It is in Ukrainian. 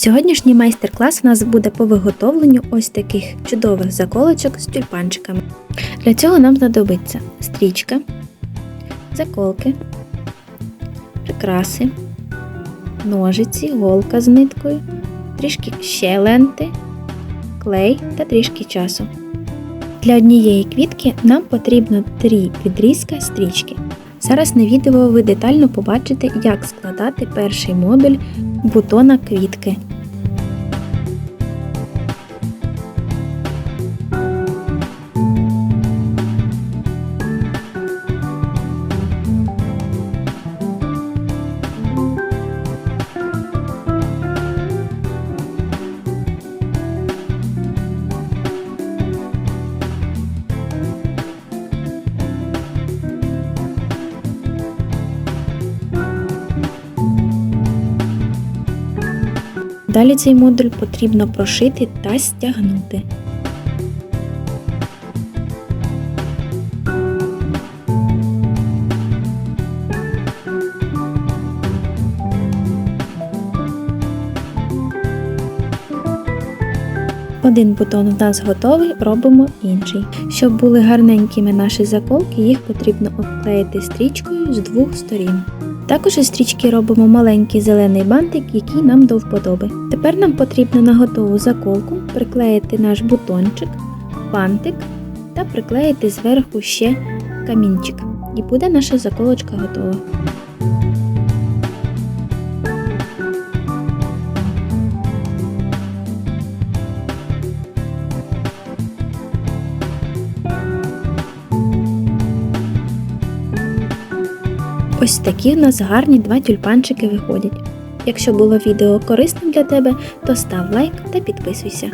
Сьогоднішній майстер-клас у нас буде по виготовленню ось таких чудових заколочок з тюльпанчиками. Для цього нам знадобиться стрічка, заколки, прикраси, ножиці, голка з ниткою, трішки ще ленти, клей та трішки часу. Для однієї квітки нам потрібно три відрізка стрічки. Зараз на відео ви детально побачите, як складати перший модуль бутона квітки. Далі цей модуль потрібно прошити та стягнути. Один бутон у нас готовий, робимо інший. Щоб були гарненькими наші заколки, їх потрібно обклеїти стрічкою з двох сторін. Також із стрічки робимо маленький зелений бантик, який нам до вподоби. Тепер нам потрібно на готову заколку приклеїти наш бутончик, бантик та приклеїти зверху ще камінчик. І буде наша заколочка готова. Ось такі в нас гарні два тюльпанчики виходять. Якщо було відео корисним для тебе, то став лайк та підписуйся.